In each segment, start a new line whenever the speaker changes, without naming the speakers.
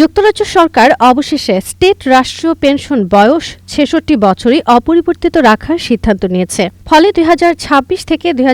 যুক্তরাজ্য সরকার অবশেষে স্টেট রাষ্ট্রীয় পেনশন বয়স ছেষট্টি বছরই অপরিবর্তিত রাখার সিদ্ধান্ত নিয়েছে। ফলে দুই থেকে দুই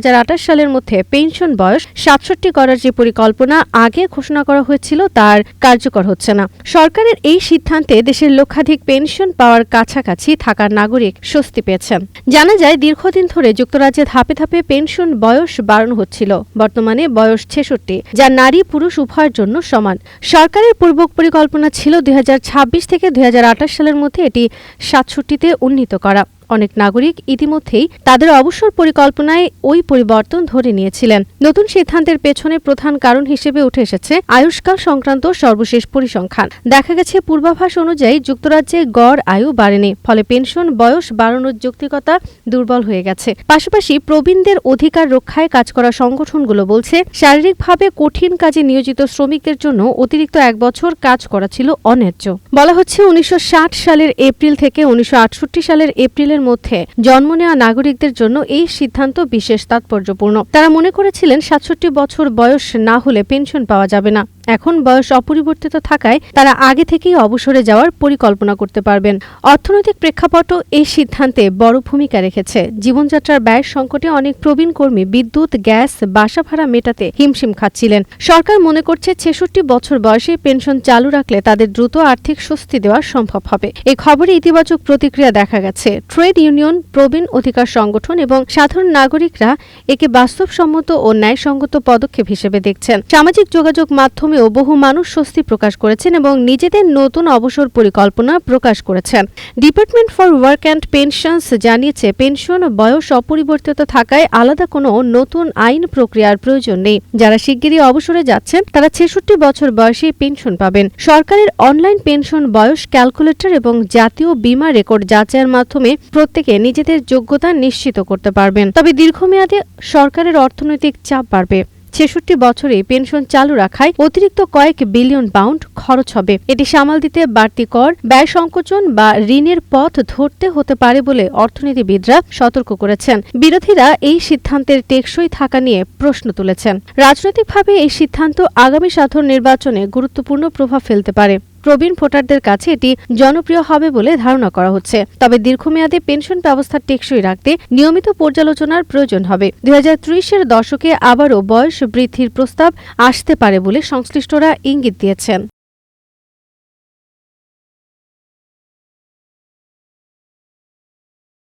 সালের মধ্যে পেনশন বয়স সাতষট্টি করার যে পরিকল্পনা আগে ঘোষণা করা হয়েছিল তার কার্যকর হচ্ছে না। সরকারের এই সিদ্ধান্তে দেশের লক্ষাধিক পেনশন পাওয়ার কাছাকাছি থাকার নাগরিক স্বস্তি পেয়েছেন। জানা যায়, দীর্ঘদিন ধরে যুক্তরাজ্যে ধাপে ধাপে পেনশন বয়স বাড়ানো হচ্ছিল। বর্তমানে বয়স ছেষট্টি, যা নারী পুরুষ উভয়ের জন্য সমান। সরকারের পূর্ব পরিকল্পনা ছিল দুই হাজার ছাব্বিশ থেকে দুই হাজার আঠাশ সালের মধ্যে এটি সাতষট্টিতে উন্নীত করা। অনেক নাগরিক ইতিমধ্যেই তাদের অবসর পরিকল্পনায় ওই পরিবর্তন ধরে নিয়েছিলেন। নতুন সিদ্ধান্তের পেছনে প্রধান কারণ হিসেবে উঠে এসেছে আয়ুষ্কাল সংক্রান্ত সর্বশেষ পরিসংখ্যান। দেখা গেছে, পূর্বাভাস অনুযায়ী যুক্তরাজ্যে গড় আয়ু বাড়েনি, ফলে পেনশন বয়স বাড়ানোর যৌক্তিকতা দুর্বল হয়ে গেছে। পাশাপাশি প্রবীণদের অধিকার রক্ষায় কাজ করা সংগঠনগুলো বলছে, শারীরিকভাবে কঠিন কাজে নিয়োজিত শ্রমিকদের জন্য অতিরিক্ত এক বছর কাজ করা ছিল অন্যায্য। বলা হচ্ছে, উনিশশো ষাট সালের এপ্রিল থেকে উনিশশো আটষট্টি সালের এপ্রিলের মধ্যে জন্ম নেওয়া নাগরিকদের জন্য এই সিদ্ধান্ত বিশেষ তাৎপর্যপূর্ণ। তারা মনে করেছিলেন সাতষট্টি বছর বয়স না হলে পেনশন পাওয়া যাবে না। এখন বয়স অপরিবর্তিত থাকায় তারা আগে থেকেই অবসরে যাওয়ার পরিকল্পনা করতে পারবেন। অর্থনৈতিক প্রেক্ষাপটও এই সিদ্ধান্তে বড় ভূমিকা রেখেছে। জীবনযাত্রার ব্যয় সংকটে অনেক প্রবীণ কর্মী বিদ্যুৎ, গ্যাস, বাসা ভাড়া মেটাতে হিমশিম খাচ্ছিলেন। সরকার মনে করছে ছেষট্টি বছর বয়সে পেনশন চালু রাখলে তাদের দ্রুত আর্থিক স্বস্তি দেওয়া সম্ভব হবে। এই খবরে ইতিবাচক প্রতিক্রিয়া দেখা গেছে। ট্রেড ইউনিয়ন, প্রবীণ অধিকার সংগঠন এবং সাধারণ নাগরিকরা একে বাস্তবসম্মত ও ন্যায়সঙ্গত পদক্ষেপ হিসেবে দেখছেন। সামাজিক যোগাযোগ মাধ্যমেও বহু মানুষ স্বস্তি প্রকাশ করেছেন এবং নিজেদের নতুন অবসর পরিকল্পনা প্রকাশ করেছেন। Department for work and pensions জানিয়েছে, পেনশন বয়স অপরিবর্তিত থাকায় আলাদা কোনো নতুন আইন প্রক্রিয়ার প্রয়োজন নেই। যারা শিগগিরই অবসরে যাচ্ছেন, তারা ছেষট্টি বছর বয়সে পেনশন পাবেন। সরকারের অনলাইন পেনশন বয়স ক্যালকুলেটর এবং জাতীয় বীমা রেকর্ড যাচাইয়ের মাধ্যমে প্রত্যেকে নিজেদের যোগ্যতা নিশ্চিত করতে পারবেন। তবে দীর্ঘমেয়াদে সরকারের অর্থনৈতিক চাপ বাড়বে। ছেষট্টি বছরে পেনশন চালু রাখায় অতিরিক্ত কয়েক বিলিয়ন পাউন্ড খরচ হবে। এটি সামাল দিতে বাড়তি কর, ব্যয় সংকোচন বা ঋণের পথ ধরতে হতে পারে বলে অর্থনীতিবিদরা সতর্ক করেছেন। বিরোধীরা এই সিদ্ধান্তের টেকসই থাকা নিয়ে প্রশ্ন তুলেছেন। রাজনৈতিকভাবে এই সিদ্ধান্ত আগামী সাধারণ নির্বাচনে গুরুত্বপূর্ণ প্রভাব ফেলতে পারে। প্রবীণ ভোটারদের কাছে এটি জনপ্রিয় হবে বলে ধারণা করা হচ্ছে। তবে দীর্ঘমেয়াদে পেনশন ব্যবস্থা টেকসই রাখতে নিয়মিত পর্যালোচনার প্রয়োজন হবে। দুই হাজার ত্রিশ এর দশকে আবারও বয়স বৃদ্ধির প্রস্তাব আসতে পারে বলে সংশ্লিষ্টরা ইঙ্গিত দিয়েছেন।